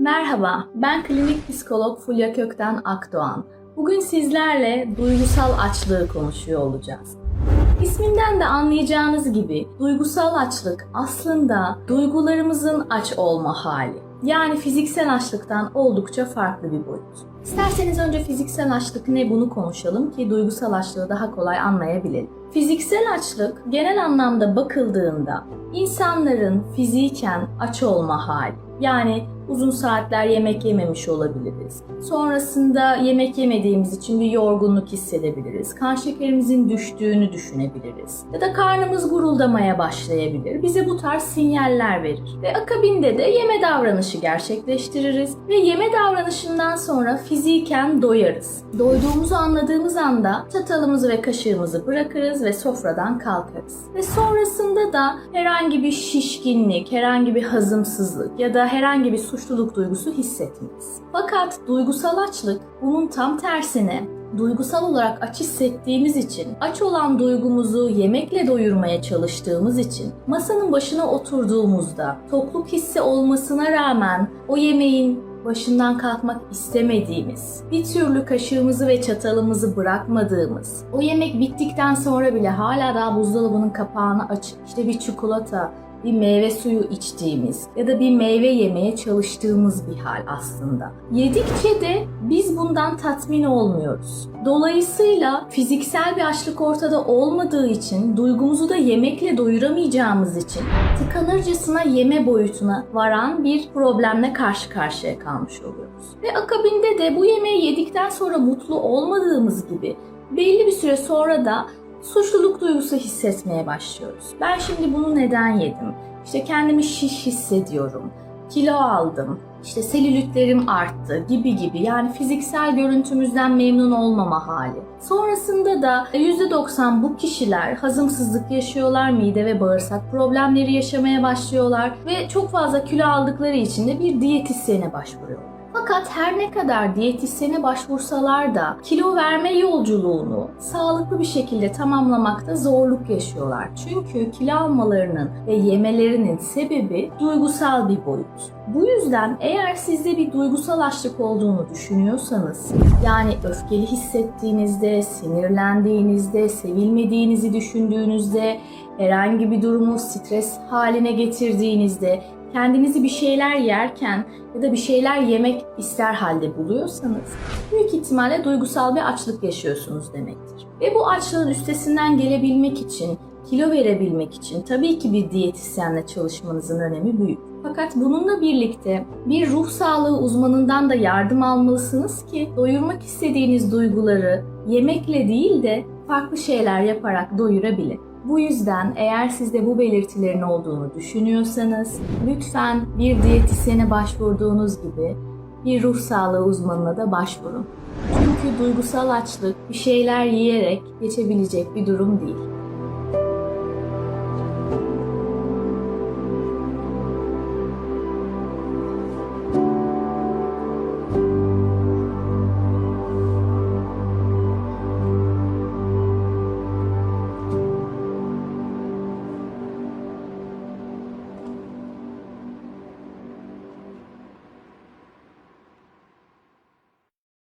Merhaba, ben klinik psikolog Fulya Kökten Akdoğan. Bugün sizlerle duygusal açlığı konuşuyor olacağız. İsminden de anlayacağınız gibi duygusal açlık aslında duygularımızın aç olma hali. Yani fiziksel açlıktan oldukça farklı bir boyut. İsterseniz önce fiziksel açlık ne bunu konuşalım ki duygusal açlığı daha kolay anlayabilelim. Fiziksel açlık genel anlamda bakıldığında insanların fiziken aç olma hali. Yani uzun saatler yemek yememiş olabiliriz. Sonrasında yemek yemediğimiz için bir yorgunluk hissedebiliriz. Kan şekerimizin düştüğünü düşünebiliriz. Ya da karnımız guruldamaya başlayabilir. Bize bu tarz sinyaller verir. Ve akabinde de yeme davranışı gerçekleştiririz. Ve yeme davranışından sonra fiziken doyarız. Doyduğumuzu anladığımız anda çatalımızı ve kaşığımızı bırakırız ve sofradan kalkarız. Ve sonrasında da herhangi bir şişkinlik, herhangi bir hazımsızlık ya da herhangi bir suçluluk duygusu hissetmeyiz. Fakat duygusal açlık bunun tam tersine duygusal olarak aç hissettiğimiz için, aç olan duygumuzu yemekle doyurmaya çalıştığımız için, masanın başına oturduğumuzda tokluk hissi olmasına rağmen o yemeğin başından kalkmak istemediğimiz, bir türlü kaşığımızı ve çatalımızı bırakmadığımız, o yemek bittikten sonra bile hala daha buzdolabının kapağını açıp işte bir çikolata, bir meyve suyu içtiğimiz ya da bir meyve yemeye çalıştığımız bir hal aslında. Yedikçe de biz bundan tatmin olmuyoruz. Dolayısıyla fiziksel bir açlık ortada olmadığı için duygumuzu da yemekle doyuramayacağımız için tıkanırcasına yeme boyutuna varan bir problemle karşı karşıya kalmış oluyoruz. Ve akabinde de bu yemeği yedikten sonra mutlu olmadığımız gibi belli bir süre sonra da suçluluk duygusu hissetmeye başlıyoruz. Ben şimdi bunu neden yedim? İşte kendimi şiş hissediyorum, kilo aldım, işte selülitlerim arttı gibi gibi yani fiziksel görüntümüzden memnun olmama hali. Sonrasında da %90 bu kişiler hazımsızlık yaşıyorlar, mide ve bağırsak problemleri yaşamaya başlıyorlar ve çok fazla kilo aldıkları için de bir diyetisyene başvuruyorlar. Fakat her ne kadar diyetisyene başvursalar da kilo verme yolculuğunu sağlıklı bir şekilde tamamlamakta zorluk yaşıyorlar. Çünkü kilo almalarının ve yemelerinin sebebi duygusal bir boyut. Bu yüzden eğer sizde bir duygusal açlık olduğunu düşünüyorsanız, yani öfkeli hissettiğinizde, sinirlendiğinizde, sevilmediğinizi düşündüğünüzde, herhangi bir durumu stres haline getirdiğinizde kendinizi bir şeyler yerken ya da bir şeyler yemek ister halde buluyorsanız büyük ihtimalle duygusal bir açlık yaşıyorsunuz demektir. Ve bu açlığın üstesinden gelebilmek için, kilo verebilmek için tabii ki bir diyetisyenle çalışmanızın önemi büyük. Fakat bununla birlikte bir ruh sağlığı uzmanından da yardım almalısınız ki doyurmak istediğiniz duyguları yemekle değil de farklı şeyler yaparak doyurabilin. Bu yüzden eğer sizde bu belirtilerin olduğunu düşünüyorsanız lütfen bir diyetisyene başvurduğunuz gibi bir ruh sağlığı uzmanına da başvurun. Çünkü duygusal açlık bir şeyler yiyerek geçebilecek bir durum değil.